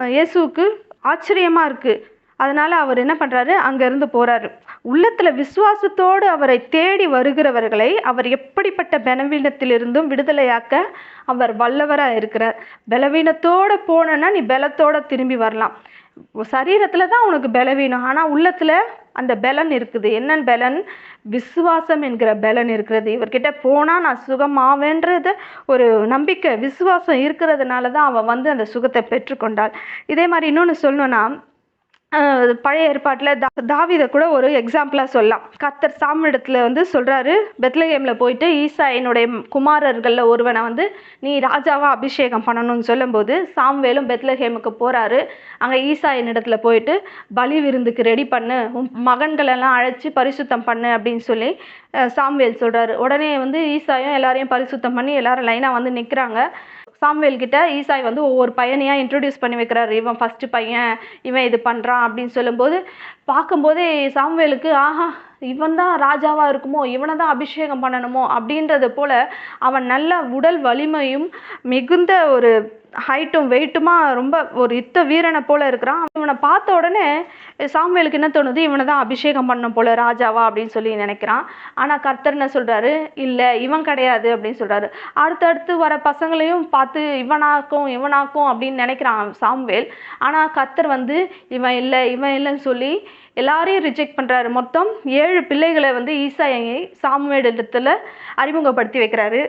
இயேசுவுக்கு ஆச்சரியமாக இருக்குது அதனால் அவர் என்ன பண்ணுறாரு அங்கேருந்து போகிறாரு உள்ளத்தில் விசுவாசத்தோடு அவரை தேடி வருகிறவர்களை அவர் எப்படிப்பட்ட பலவீனத்திலிருந்தும் விடுதலையாக்க அவர் வல்லவராக இருக்கிறார். பலவீனத்தோடு போனேன்னா நீ பலத்தோடு திரும்பி வரலாம். சரீரத்தில் தான் உனக்கு பலவீனம் ஆனால் உள்ளத்தில் அந்த பலன் இருக்குது. என்னன்னு பலன்? விசுவாசம் என்கிற பலன் இருக்கிறது. இவர்கிட்ட போனால் நான் சுகமாவேன்றது ஒரு நம்பிக்கை. விசுவாசம் இருக்கிறதுனால தான் அவன் வந்து அந்த சுகத்தை பெற்றுக்கொண்டாள். இதே மாதிரி இன்னொன்று சொல்லணும்னா பழைய ஏற்பாட்டில் தா தாவிதை கூட ஒரு எக்ஸாம்பிளாக சொல்லலாம். கத்தர் சாமிடத்தில் வந்து சொல்கிறாரு பெத்லகேமில் போயிட்டு ஈசா என்னுடைய குமாரர்களில் ஒருவனை வந்து நீ ராஜாவாக அபிஷேகம் பண்ணணும்னு சொல்லும்போது சாம்வேலும் பெத்லகேமுக்கு போகிறாரு அங்கே ஈசா என்னிடத்துல போயிட்டு பலி விருந்துக்கு ரெடி பண்ணு. உன் மகன்களெல்லாம் அழைச்சி பரிசுத்தம் பண்ணு அப்படின்னு சொல்லி சாம்வேல் சொல்கிறாரு உடனே வந்து ஈசாயும் எல்லாரையும் பரிசுத்தம் பண்ணி எல்லாரும் லைனாக வந்து நிற்கிறாங்க சாம்வேல் கிட்ட ஈசாய் வந்து ஒவ்வொரு பையனையாக இன்ட்ரடியூஸ் பண்ணி வைக்கிறாரு. இவன் ஃபஸ்ட்டு பையன் இவன் இது பண்ணுறான் அப்படின்னு சொல்லும்போது பார்க்கும்போதே சாம்வேலுக்கு ஆஹா இவன் தான் ராஜாவாக இருக்குமோ இவனை தான் அபிஷேகம் பண்ணணுமோ அப்படின்றது போல் அவன் நல்ல உடல் வலிமையும் மிகுந்த ஒரு ஹைட்டும் வெயிட்டுமா ரொம்ப ஒரு யுத்த வீரனை போல இருக்கிறான். இவனை பார்த்த உடனே சாம்வேலுக்கு என்ன தோணுது? இவனை தான் அபிஷேகம் பண்ண போல ராஜாவா அப்படின்னு சொல்லி நினைக்கிறான். ஆனால் கர்த்தர் என்ன சொல்கிறாரு இல்லை இவன் கிடையாது அப்படின்னு சொல்கிறாரு அடுத்தடுத்து வர பசங்களையும் பார்த்து இவனாக்கும் இவனாக்கும் அப்படின்னு நினைக்கிறான் சாம்வேல். ஆனால் கர்த்தர் வந்து இவன் இல்லை இவன் இல்லைன்னு சொல்லி எல்லாரையும் ரிஜெக்ட் பண்ணுறாரு மொத்தம் ஏழு பிள்ளைகளை வந்து ஈசாயை சாமுவேலிடத்துல அறிமுகப்படுத்தி வைக்கிறாரு.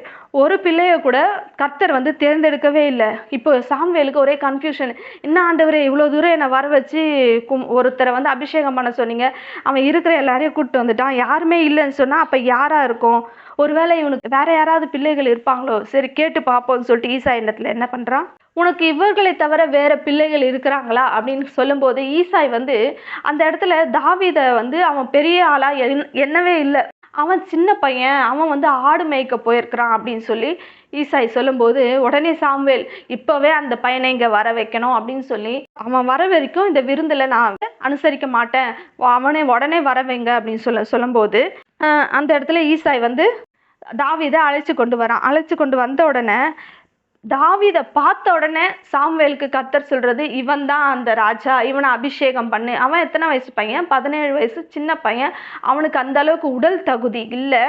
ஒரு பிள்ளைய கூட கர்த்தர் வந்து தேர்ந்தெடுக்கவே இல்லை. இப்போ சாமுவேலுக்கு ஒரே கன்ஃபியூஷன் என்ன ஆண்டவரே இவ்வளோ தூரம் என்னை வர வச்சு கும் ஒருத்தரை வந்து அபிஷேகம் பண்ண சொன்னீங்க. அவன் இருக்கிற எல்லாரையும் கூப்பிட்டு வந்துட்டான். யாருமே இல்லைன்னு சொன்னால் அப்போ யாராக இருக்கும்? ஒருவேளை இவனுக்கு வேற யாராவது பிள்ளைகள் இருப்பாங்களோ? சரி கேட்டு பார்ப்போம்னு சொல்லிட்டு ஈசா எண்ணத்தில் என்ன பண்ணுறான் உனக்கு இவர்களை தவிர வேற பிள்ளைகள் இருக்கிறாங்களா? அப்படின்னு சொல்லும்போது ஈசாய் வந்து அந்த இடத்துல தாவீதை வந்து அவன் பெரிய ஆளா என்னவே எண்ணவே இல்லை. அவன் சின்ன பையன் அவன் வந்து ஆடு மேய்க்க போயிருக்கிறான் அப்படின்னு சொல்லி ஈசாய் சொல்லும்போது உடனே சாம்வேல் இப்போவே அந்த பையனை இங்கே வர வைக்கணும் அப்படின்னு சொல்லி அவன் வர வரைக்கும் இந்த விருந்தில் நான் அனுசரிக்க மாட்டேன். அவனை உடனே வர வைங்க அப்படின்னு சொல்ல சொல்லும்போது அந்த இடத்துல ஈசாய் வந்து தாவிதை அழைச்சி கொண்டு வரான். அழைச்சி கொண்டு வந்த உடனே தாவிதை பார்த்த உடனே சாம்வேலுக்கு கத்தர் சொல்கிறது இவன் தான் அந்த ராஜா இவனை அபிஷேகம் பண்ணு. அவன் எத்தனை வயசு பையன்? பதினேழு வயசு சின்ன பையன். அவனுக்கு அந்த அளவுக்கு உடல் தகுதி இல்லை.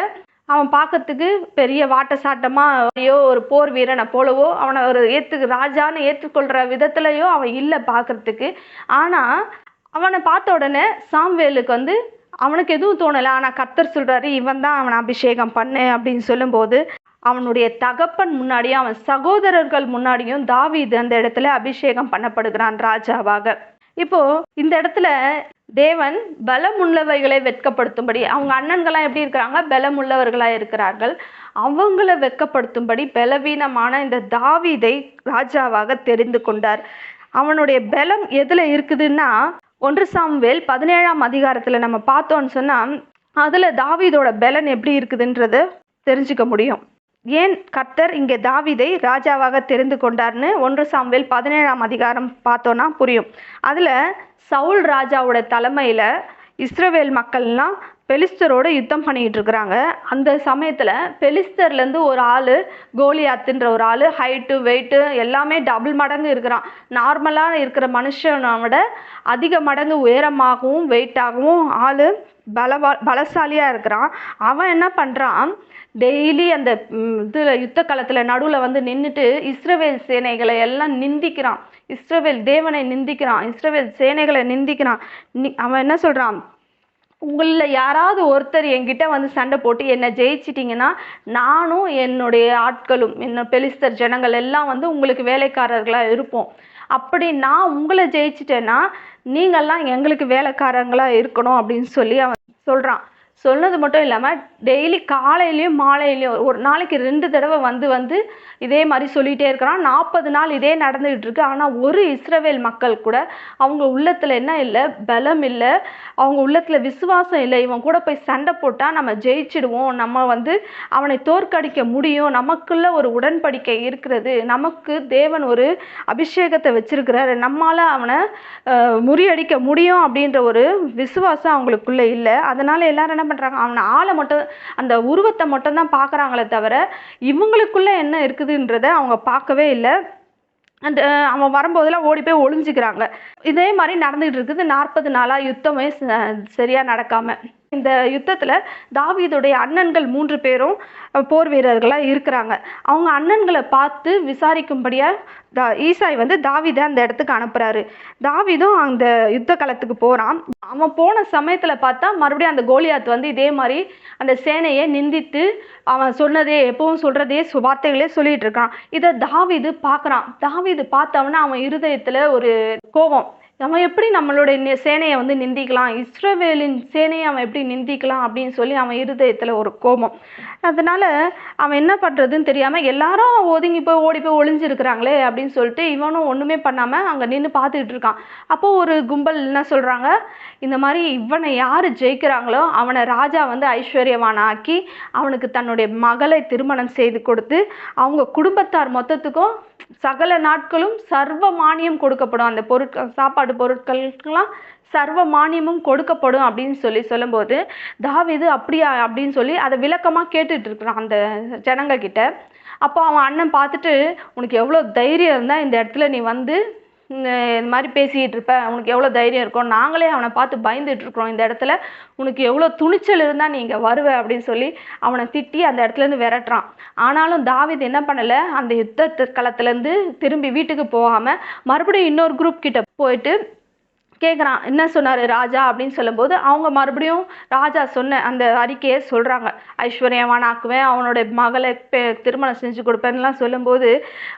அவன் பார்க்கறதுக்கு பெரிய வாட்ட சாட்டமாயோ ஒரு போர் வீரனை போலவோ அவனை ஒரு ஏற்று ராஜான்னு ஏற்றுக்கொள்கிற விதத்துலையோ அவன் இல்லை பார்க்கறதுக்கு. ஆனால் அவனை பார்த்த உடனே சாம்வேலுக்கு வந்து அவனுக்கு எதுவும் தோணலை. ஆனால் கர்த்தர் சொல்றாரு இவன் தான் அவனை அபிஷேகம் பண்ணு அப்படின்னு சொல்லும்போது அவனுடைய தகப்பன் முன்னாடியும் அவன் சகோதரர்கள் முன்னாடியும் தாவீது அந்த இடத்துல அபிஷேகம் பண்ணப்படுகிறான் ராஜாவாக. இப்போ இந்த இடத்துல தேவன் பலமுள்ளவைகளை வெட்கப்படுத்தும்படி அவங்க அண்ணன்கள்லாம் எப்படி இருக்கிறாங்க? பலமுள்ளவர்களாக இருக்கிறார்கள். அவங்கள வெட்கப்படுத்தும்படி பலவீனமான இந்த தாவீதை ராஜாவாக தெரிந்து கொண்டார். அவனுடைய பலம் எதில் இருக்குதுன்னா ஒன்று சாம்வேல் பதினேழாம் அதிகாரத்தில் நம்ம பார்த்தோம்னு சொன்னால் அதில் தாவீதோட பலன் எப்படி இருக்குதுன்றத தெரிஞ்சுக்க முடியும். ஏன் கர்த்தர் இங்கே தாவிதை ராஜாவாக தெரிந்து கொண்டார்னு ஒன்று சாம்வேல் பதினேழாம் அதிகாரம் பார்த்தோன்னா புரியும். அதில் சவுல் ராஜாவோட தலைமையில் இஸ்ரவேல் மக்கள்லாம் பெலிஸ்தரோட யுத்தம் பண்ணிக்கிட்டு இருக்கிறாங்க அந்த சமயத்தில் பெலிஸ்தர்லேருந்து ஒரு ஆள் கோலியாத்துன்ற ஒரு ஆள் ஹைட்டு வெயிட்டு எல்லாமே டபுள் மடங்கு இருக்கிறான். நார்மலாக இருக்கிற மனுஷனை விட அதிக மடங்கு உயரமாகவும் வெயிட்டாகவும் ஆள் பலவா பலசாலியாக இருக்கிறான். அவன் என்ன பண்ணுறான் டெய்லி அந்த இதில் யுத்த களத்தில் நடுவில் வந்து நின்றுட்டு இஸ்ரவேல் சேனைகளை எல்லாம் நிந்திக்கிறான். இஸ்ரவேல் தேவனை நிந்திக்கிறான். இஸ்ரவேல் சேனைகளை நிந்திக்கிறான். நி- அவன் என்ன சொல்கிறான் உங்களில் யாராவது ஒருத்தர் என்கிட்ட வந்து சண்டை போட்டு என்னை ஜெயிச்சிட்டிங்கன்னா நானும் என்னுடைய ஆட்களும் என்ன பெலிஸ்தர் ஜனங்கள் எல்லாம் வந்து உங்களுக்கு வேலைக்காரர்களாக இருப்போம். அப்படி நான் உங்களை ஜெயிச்சிட்டேன்னா நீங்கள்லாம் எங்களுக்கு வேலைக்காரங்களாக இருக்கணும் அப்படின்னு சொல்லி அவன் சொல்கிறான் சொன்னது மட்டும் இல்லாமல் டெய்லி காலையிலையும் மாலையிலையும் ஒரு நாளைக்கு ரெண்டு தடவை வந்து வந்து இதே மாதிரி சொல்லிகிட்டே இருக்கிறான். நாற்பது நாள் இதே நடந்துகிட்டு இருக்கு. ஆனால் ஒரு இஸ்ரவேல் மக்கள் கூட அவங்க உள்ளத்தில் என்ன இல்லை பலம் இல்லை. அவங்க உள்ளத்தில் விசுவாசம் இல்லை. இவன் கூட போய் சண்டை போட்டால் நம்ம ஜெயிச்சிடுவோம். நம்ம வந்து அவனை தோற்கடிக்க முடியும். நமக்குள்ள ஒரு உடன்படிக்கை இருக்கிறது. நமக்கு தேவன் ஒரு அபிஷேகத்தை வச்சிருக்கிறாரு. நம்மளால் அவனை முறியடிக்க முடியும் அப்படின்ற ஒரு விசுவாசம் அவங்களுக்குள்ளே இல்லை. அதனால் எல்லாரும் என்ன பண்றாங்க. அவனை ஆளை மட்டும் அந்த உருவத்தை மட்டும் தான் தவிர இவங்களுக்குள்ள என்ன இருக்குதுன்றத அவங்க பார்க்கவே இல்லை. அந்த அவன் வரும்போதெல்லாம் ஓடி போய் ஒளிஞ்சுக்கிறாங்க. இதே மாதிரி நடந்துகிட்டு இருக்குது. நாற்பது நாளாக யுத்தமே ச- சரியா நடக்காம. இந்த யுத்தத்தில் தாவீதுடைய அண்ணன்கள் மூன்று பேரும் போர் வீரர்களாக இருக்கிறாங்க. அவங்க அண்ணன்களை பார்த்து விசாரிக்கும்படியாக தா ஈசாய் வந்து தாவீதை அந்த இடத்துக்கு அனுப்புகிறாரு தாவிதும் அந்த யுத்த களத்துக்கு போகிறான் அவன் போன சமயத்தில் பார்த்தா மறுபடியும் அந்த கோலியாத் வந்து இதே மாதிரி அந்த சேனையை நிந்தித்து அவன் சொன்னதே எப்பவும் சொல்கிறதே வார்த்தைகளே சொல்லிகிட்டு இருக்கான். இதை தாவிது பார்க்குறான். தாவீது பார்த்தவன அவன் இருதயத்தில் ஒரு கோபம். நம்ம எப்படி நம்மளுடைய சேனையை வந்து நிந்திக்கலாம்? இஸ்ரவேலின் சேனையை அவன் எப்படி நிந்திக்கலாம் அப்படின்னு சொல்லி அவன் இருதயத்தில் ஒரு கோபம். அதனால் அவன் என்ன பண்ணுறதுன்னு தெரியாமல் எல்லாரும் ஒதுங்கி போய் ஓடி போய் ஒளிஞ்சிருக்கிறாங்களே அப்படின்னு சொல்லிட்டு இவனும் ஒன்றுமே பண்ணாமல் அங்கே நின்று பார்த்துக்கிட்டு இருக்கான். அப்போது ஒரு கும்பல் என்ன சொல்கிறாங்க இந்த மாதிரி இவனை யார் ஜெயிக்கிறாங்களோ அவனை ராஜா வந்து ஐஸ்வர்யவானாக்கி அவனுக்கு தன்னுடைய மகளை திருமணம் செய்து கொடுத்து அவங்க குடும்பத்தார் மொத்தத்துக்கும் சகல நாட்களும் சர்வ மானியம் கொடுக்கப்படும். அந்த பொருட்கள் சாப்பாடு பொருட்களுக்கெல்லாம் சர்வ மானியமும் கொடுக்கப்படும் அப்படின்னு சொல்லி சொல்லும்போது தாவிது அப்படியா அப்படின்னு சொல்லி அதை விளக்கமாக கேட்டுட்டு இருக்கிறான் அந்த ஜனங்கக்கிட்ட அப்போ அவன் அண்ணன் பார்த்துட்டு உனக்கு எவ்வளோ தைரியம் இருந்தால் இந்த இடத்துல நீ வந்து இந்த மாதிரி பேசிக்கிட்டு இருப்பேன் உனக்கு எவ்வளோ தைரியம் இருக்கும் நாங்களே அவனை பார்த்து பயந்துட்டு இருக்கிறோம். இந்த இடத்துல உனக்கு எவ்வளோ துணிச்சல் இருந்தால் நீ இங்கே வருவ அப்படின்னு சொல்லி அவனை திட்டி அந்த இடத்துலேருந்து விரட்டுறான். ஆனாலும் தாவித் என்ன பண்ணலை? அந்த யுத்த களத்துலேருந்து திரும்பி வீட்டுக்கு போகாமல் மறுபடியும் இன்னொரு குரூப் கிட்ட போயிட்டு கேட்குறான் என்ன சொன்னார் ராஜா அப்படின்னு சொல்லும்போது அவங்க மறுபடியும் ராஜா சொன்ன அந்த அறிக்கையை சொல்கிறாங்க ஐஸ்வர்யவானாக்குவேன் அவனோட மகளை பெ- திருமணம் செஞ்சு கொடுப்பேன்லாம் சொல்லும்போது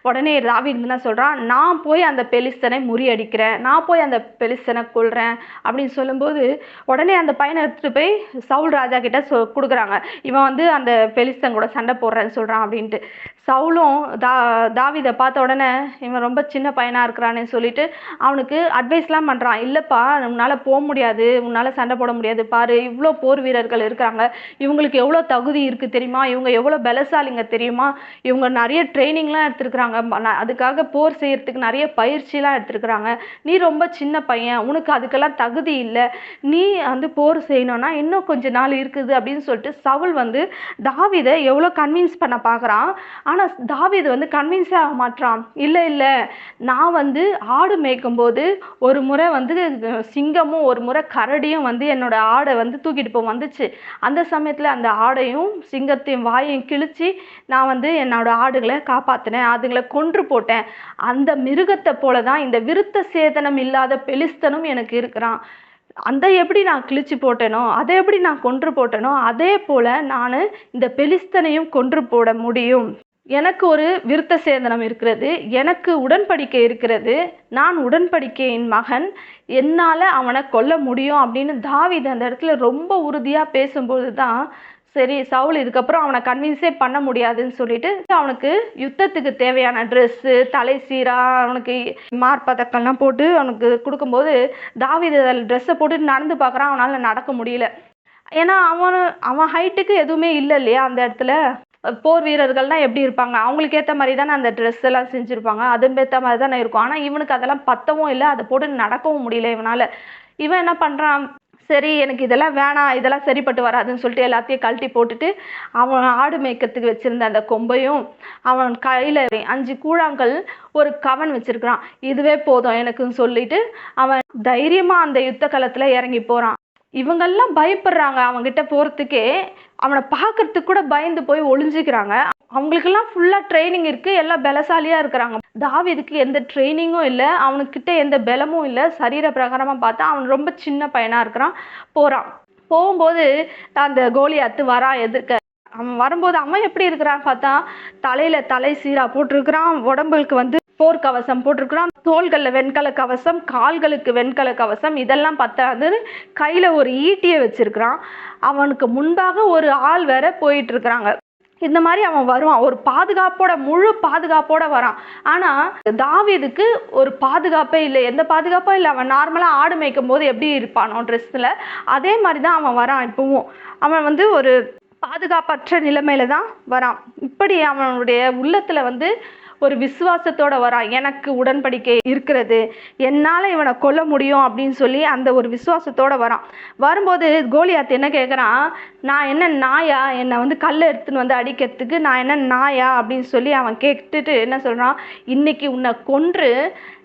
உடனே தாவீது என்ன சொல்கிறான் நான் போய் அந்த பெலிஸ்தனை முறியடிக்கிறேன். நான் போய் அந்த பெலிஸ்தனை கொள்கிறேன் அப்படின்னு சொல்லும்போது உடனே அந்த பையனை எடுத்துகிட்டு போய் சவுல் ராஜா கிட்ட சொ கொடுக்குறாங்க. இவன் வந்து அந்த பெலிஸ்தன் கூட சண்டை போடுறேன்னு சொல்கிறான் அப்படின்ட்டு. சவுலும் தா தாவிதை பார்த்த உடனே இவன் ரொம்ப சின்ன பையனாக இருக்கிறானே சொல்லிட்டு அவனுக்கு அட்வைஸ்லாம் பண்ணுறான் இல்லைப்பா உன்னால் போக முடியாது. உன்னால் சண்டை போட முடியாது. பாரு இவ்வளோ போர் வீரர்கள் இருக்கிறாங்க. இவங்களுக்கு எவ்வளோ தகுதி இருக்குது தெரியுமா? இவங்க எவ்வளோ பலசாலிங்க தெரியுமா? இவங்க நிறைய ட்ரைனிங்லாம் எடுத்துருக்குறாங்க. அதுக்காக போர் செய்கிறதுக்கு நிறைய பயிற்சிலாம் எடுத்துருக்குறாங்க. நீ ரொம்ப சின்ன பையன். உனக்கு அதுக்கெல்லாம் தகுதி இல்லை. நீ வந்து போர் செய்யணும்னா இன்னும் கொஞ்ச நாள் இருக்குது அப்படின்னு சொல்லிட்டு சவுல் வந்து தாவிதை எவ்வளோ கன்வின்ஸ் பண்ண பார்க்குறான் ஆனால் தாவீது வந்து கன்வின்ஸே ஆக மாட்டான் இல்லை இல்லை நான் வந்து ஆடு மேய்க்கும்போது ஒரு முறை வந்து சிங்கமும் ஒரு முறை கரடியும் வந்து என்னோட ஆடை வந்து தூக்கிட்டு போய் வந்துச்சு. அந்த சமயத்தில் அந்த ஆடையும் சிங்கத்தையும் வாயையும் கிழித்து நான் வந்து என்னோட ஆடுகளை காப்பாற்றினேன் அதுங்களை கொன்று போட்டேன். அந்த மிருகத்தை போல தான் இந்த விருத்த சேதனம் இல்லாத பெலிஸ்தனும் எனக்கு இருக்கிறான். அந்த எப்படி நான் கிழிச்சு போட்டேனோ அதை எப்படி நான் கொன்று போட்டேனோ அதே போல் நான் இந்த பெலிஸ்தனையும் கொன்று போட முடியும். எனக்கு ஒரு விருத்த சேதனம் இருக்கிறது எனக்கு உடன்படிக்கை இருக்கிறது நான் உடன்படிக்கையின் மகன் என்னால் அவனை கொல்ல முடியும் அப்படின்னு தாவீது அந்த இடத்துல ரொம்ப உறுதியாக பேசும்போது தான் சரி சவுல் இதுக்கப்புறம் அவனை கன்வின்ஸே பண்ண முடியாதுன்னு சொல்லிட்டு அவனுக்கு யுத்தத்துக்கு தேவையான ட்ரெஸ்ஸு தலை சீரா அவனுக்கு மார்பதக்கெல்லாம் போட்டு அவனுக்கு கொடுக்கும்போது தாவித ட்ரெஸ்ஸை போட்டு நடந்து பார்க்குறான் அவனால் நடக்க முடியல. ஏன்னா அவன் அவன் ஹைட்டுக்கு எதுவுமே இல்லை இல்லையா அந்த இடத்துல? போர் வீரர்கள்லாம் எப்படி இருப்பாங்க? அவங்களுக்கு ஏற்ற மாதிரி தானே அந்த ட்ரெஸ் எல்லாம் செஞ்சுருப்பாங்க. அதுக்கு ஏற்ற மாதிரி தானே இருக்கும். ஆனால் இவனுக்கு அதெல்லாம் பத்தவும் இல்லை. அதை போட்டு நடக்கவும் முடியல இவனால். இவன் என்ன பண்ணுறான் சரி எனக்கு இதெல்லாம் வேணாம். இதெல்லாம் சரிப்பட்டு வராதுன்னு சொல்லிட்டு எல்லாத்தையும் கழட்டி போட்டுட்டு அவன் ஆடு மேய்க்கிறதுக்கு வச்சுருந்த அந்த கொம்பையும் அவன் கையில் அஞ்சு கூழாங்கல் ஒரு கவன் வச்சுருக்கிறான். இதுவே போதும் எனக்குன்னு சொல்லிட்டு அவன் தைரியமாக அந்த யுத்த களத்தில் இறங்கி போகிறான் இவங்கெல்லாம் பயப்படுறாங்க அவங்ககிட்ட போகிறதுக்கே அவனை பார்க்கறதுக்கு கூட பயந்து போய் ஒளிஞ்சுக்கிறாங்க. அவங்களுக்கெல்லாம் ஃபுல்லாக ட்ரைனிங் இருக்குது எல்லாம் பலசாலியாக இருக்கிறாங்க. தாவிதுக்கு எந்த ட்ரைனிங்கும் இல்லை. அவனுக்கிட்ட எந்த பலமும் இல்லை. சரீர பிரகாரமாக பார்த்தா அவன் ரொம்ப சின்ன பையனாக இருக்கிறான். போகிறான் போகும்போது அந்த கோலியாத்து வரான் எதிர்க்க. அவன் வரும்போது அவன் எப்படி இருக்கிறான்னு பார்த்தா தலையில தலை சீரா போட்டிருக்கிறான். உடம்புக்கு வந்து போர்க்கவசம் போட்டிருக்கிறான் தோள்களில் வெண்கல கவசம் கால்களுக்கு வெண்கல கவசம் இதெல்லாம் பத்தாது கையில் ஒரு ஈட்டியை வச்சிருக்கிறான். அவனுக்கு முன்பாக ஒரு ஆள் வேற போயிட்டு இருக்கிறாங்க இந்த மாதிரி அவன் வருவான். ஒரு பாதுகாப்போட முழு பாதுகாப்போட வரான். ஆனால் தாவிதுக்கு ஒரு பாதுகாப்பே இல்லை. எந்த பாதுகாப்பும் இல்லை. அவன் நார்மலாக ஆடு மேய்க்கும் போது எப்படி இருப்பானோ ட்ரெஸ்ஸில் அதே மாதிரி தான் அவன் வரான் இப்போவும். அவன் வந்து ஒரு பாதுகாப்பற்ற நிலைமையில தான் வரான். இப்படி அவனுடைய உள்ளத்தில் வந்து ஒரு விசுவாசத்தோட வரான் எனக்கு உடன்படிக்கை இருக்கிறது என்னால் இவனை கொல்ல முடியும் அப்படின்னு சொல்லி அந்த ஒரு விசுவாசத்தோட வரான் வரும்போது கோலியாத் என்ன கேட்குறான் நான் என்ன நாயா என்னை வந்து கல்லை எடுத்துன்னு வந்து அடிக்கிறதுக்கு நான் என்ன நாயா அப்படின்னு சொல்லி அவன் கேட்டுட்டு என்ன சொல்கிறான் இன்னைக்கு உன்னை கொன்று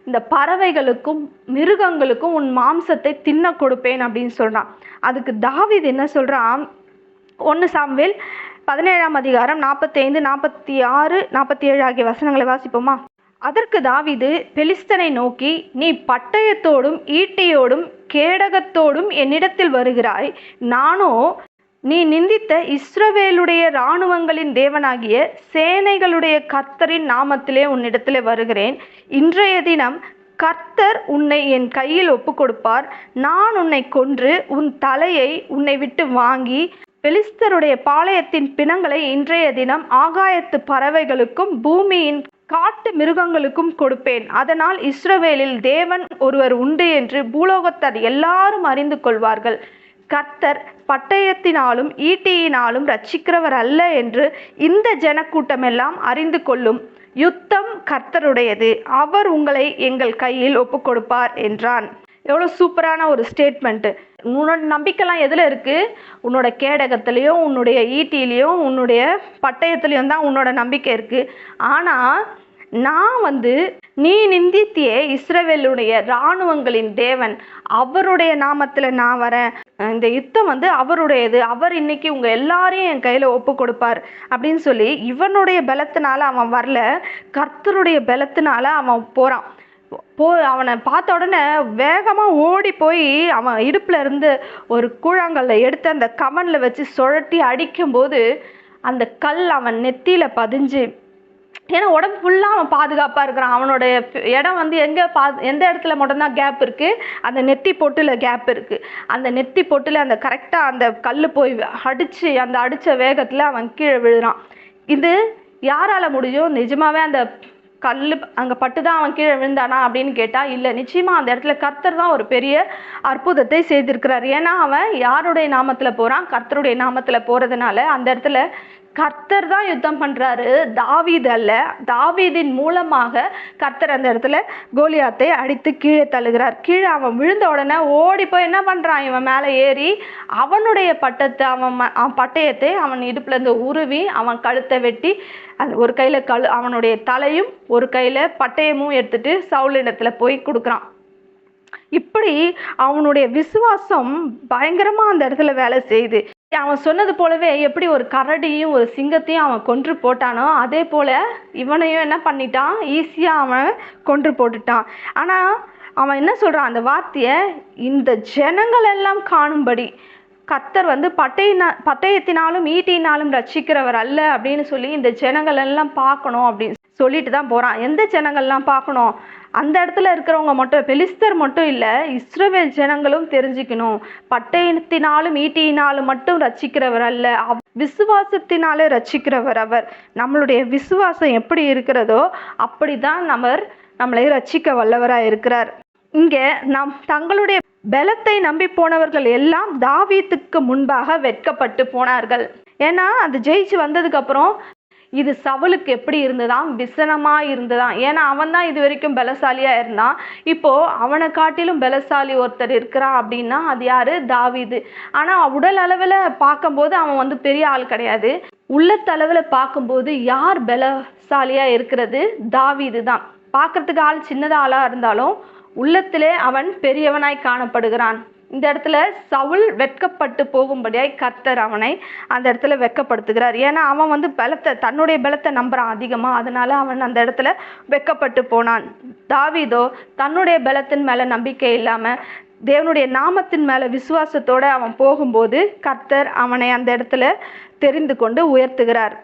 இந்த பறவைகளுக்கும் மிருகங்களுக்கும் உன் மாம்சத்தை தின்ன கொடுப்பேன் அப்படின்னு சொல்கிறான் அதுக்கு தாவித் என்ன சொல்கிறான் ஒன்று சாம்வேல் பதினேழாம் அதிகாரம் நாற்பத்தைந்து நாற்பத்தி ஆறு நாற்பத்தி ஏழு ஆகிய வசனங்களை வாசிப்போமா? அதற்கு தாவிது பெலிஸ்தனை நோக்கி நீ பட்டயத்தோடும் ஈட்டியோடும் கேடகத்தோடும் என்னிடத்தில் வருகிறாய். நானோ நீ நிந்தித்த இஸ்ரவேலுடைய இராணுவங்களின் தேவனாகிய சேனைகளுடைய கர்த்தரின் நாமத்திலே உன்னிடத்திலே வருகிறேன். இன்றைய தினம் கர்த்தர் உன்னை என் கையில் ஒப்பு கொடுப்பார் நான் உன்னை கொன்று உன் தலையை உன்னை விட்டு வாங்கி பெலிஸ்தருடைய பாளையத்தின் பிணங்களை இன்றைய தினம் ஆகாயத்து பறவைகளுக்கும் பூமியின் காட்டு மிருகங்களுக்கும் கொடுப்பேன். அதனால் இஸ்ரவேலில் தேவன் ஒருவர் உண்டு என்று பூலோகத்தார் எல்லாரும் அறிந்து கொள்வார்கள். கர்த்தர் பட்டயத்தினாலும் ஈட்டியினாலும் ரட்சிக்கிறவர் அல்ல என்று இந்த ஜனக்கூட்டமெல்லாம் அறிந்து கொள்ளும் யுத்தம் கர்த்தருடையது. அவர் உங்களை எங்கள் கையில் ஒப்புக்கொடுப்பார் என்றான். எவ்வளோ சூப்பரான ஒரு ஸ்டேட்மெண்ட்டு உன்னோட நம்பிக்கைலாம் எதில் இருக்குது உன்னோட கேடகத்துலேயும் உன்னுடைய ஈட்டிலையும் உன்னுடைய பட்டயத்துலேயும் தான் உன்னோட நம்பிக்கை இருக்குது ஆனால் நான் வந்து நீ நிந்தித்தியே இஸ்ரவேலுடைய இராணுவங்களின் தேவன். அவருடைய நாமத்தில் நான் வரேன். இந்த யுத்தம் வந்து அவருடையது. அவர் இன்னைக்கு உங்கள் எல்லாரையும் என் கையில் ஒப்பு கொடுப்பார். அப்படின்னு சொல்லி இவனுடைய பலத்தினால அவன் வரல. கர்த்தருடைய பலத்தினால அவன் போகிறான் போ அவனை பார்த்த உடனே வேகமாக ஓடி போய் அவன் இடுப்பில் இருந்து ஒரு கூழாங்கல்ல எடுத்து அந்த கவனில் வச்சு சுழட்டி அடிக்கும்போது அந்த கல் அவன் நெத்தியில் பதிஞ்சு. ஏன்னா உடம்பு ஃபுல்லாக அவன் பாதுகாப்பாக இருக்கிறான். அவனுடைய இடம் வந்து எங்கே பா எந்த இடத்துல மட்டும்தான் கேப் இருக்குது அந்த நெத்தி பொட்டில் கேப் இருக்குது அந்த நெத்தி பொட்டில் அந்த கரெக்டாக அந்த கல் போய் அடித்து அந்த அடித்த வேகத்தில் அவன் கீழே விழுறான். இது யாரால முடியும்? நிஜமாவே அந்த கல் அங்கே பட்டு தான் அவன் கீழே விழுந்தானா அப்படின்னு கேட்டால் இல்லை நிச்சயமாக அந்த இடத்துல கர்த்தர் தான் ஒரு பெரிய அற்புதத்தை செய்திருக்கிறார். ஏன்னா அவன் யாருடைய நாமத்தில் போகிறான் கர்த்தருடைய நாமத்தில் போகிறதுனால அந்த இடத்துல கர்த்தர் தான் யுத்தம் பண்ணுறாரு தாவீது அல்ல. தாவீதின் மூலமாக கர்த்தர் அந்த இடத்துல கோலியாத்தை அடித்து கீழே தள்ளுகிறார். கீழே அவன் விழுந்த உடனே ஓடி போய் என்ன பண்ணுறான் இவன் மேலே ஏறி அவனுடைய பட்டத்தை அவன் ம- அவன் பட்டயத்தை அவன் இடுப்புலேருந்து உருவி அவன் கழுத்தை வெட்டி அது ஒரு கையில் கழு அவனுடைய தலையும் ஒரு கையில் பட்டயமும் எடுத்துகிட்டு சவுலிடத்துல போய் கொடுக்குறான். இப்படி அவனுடைய விசுவாசம் பயங்கரமாக அந்த இடத்துல வேலை செய்யுது. அவன் சொன்னது போலவே எப்படி ஒரு கரடியும் ஒரு சிங்கத்தையும் அவன் கொன்று போட்டானோ அதே போல இவனையும் என்ன பண்ணிட்டான்? ஈஸியாக அவன் கொன்று போட்டுட்டான். ஆனால் அவன் என்ன சொல்கிறான் அந்த வார்த்தையை இந்த ஜனங்கள் எல்லாம் காணும்படி கத்தர் வந்து பட்டையினா பட்டயத்தினாலும் ஈட்டினாலும் ரட்சிக்கிறவர் அல்ல அப்படின்னு சொல்லி இந்த ஜனங்கள் எல்லாம் பார்க்கணும் அப்படின்னு சொல்லிட்டு தான் போகிறான் எந்த ஜனங்கள்லாம் பார்க்கணும்? அந்த இடத்துல இருக்கிறவங்க மட்டும் பெலிஸ்தர் மட்டும் இல்லை இஸ்ரவேல் ஜனங்களும் தெரிஞ்சுக்கணும். பட்டயத்தினாலும் ஈட்டியினாலும் மட்டும் ரச்சிக்கிறவர் அல்ல. விசுவாசத்தினாலே ரச்சிக்கிறவர் அவர். நம்மளுடைய விசுவாசம் எப்படி இருக்கிறதோ அப்படிதான் அவர் நம்மளை ரச்சிக்க வல்லவராக இருக்கிறார். இங்கே நாம் தங்களுடைய பலத்தை நம்பி போனவர்கள் எல்லாம் தாவியத்துக்கு முன்பாக வெட்கப்பட்டு போனார்கள். ஏன்னா அது ஜெயிச்சு வந்ததுக்கு அப்புறம் இது சவுலுக்கு எப்படி இருந்ததாம்? விசனமாக இருந்ததாம். ஏன்னா அவன் தான் இது வரைக்கும் பலசாலியாக இருந்தான். இப்போது அவனை காட்டிலும் பலசாலி ஒருத்தர் இருக்கிறான் அப்படின்னா அது யார்? தாவிது. ஆனால் உடல் அளவில் பார்க்கும்போது அவன் வந்து பெரிய ஆள் கிடையாது. உள்ளத்தளவில் பார்க்கும்போது யார் பலசாலியாக இருக்கிறது? தாவீது தான். பார்க்கறதுக்கு ஆள் சின்னதாக ஆளாக இருந்தாலும் உள்ளத்திலே அவன் பெரியவனாய் காணப்படுகிறான். இந்த இடத்துல சவுல் வெட்கப்பட்டு போகும்படியாய் கர்த்தர் அவனை அந்த இடத்துல வெட்கப்படுத்துகிறார். ஏன்னா அவன் வந்து பலத்தை தன்னுடைய பலத்தை நம்புறான் அதிகமாக அதனால அவன் அந்த இடத்துல வெட்கப்பட்டு போனான். தாவீதோ தன்னுடைய பலத்தின் மேலே நம்பிக்கை இல்லாமல் தேவனுடைய நாமத்தின் மேலே விசுவாசத்தோடு அவன் போகும்போது கர்த்தர் அவனை அந்த இடத்துல தெரிந்து கொண்டு உயர்த்துகிறார்.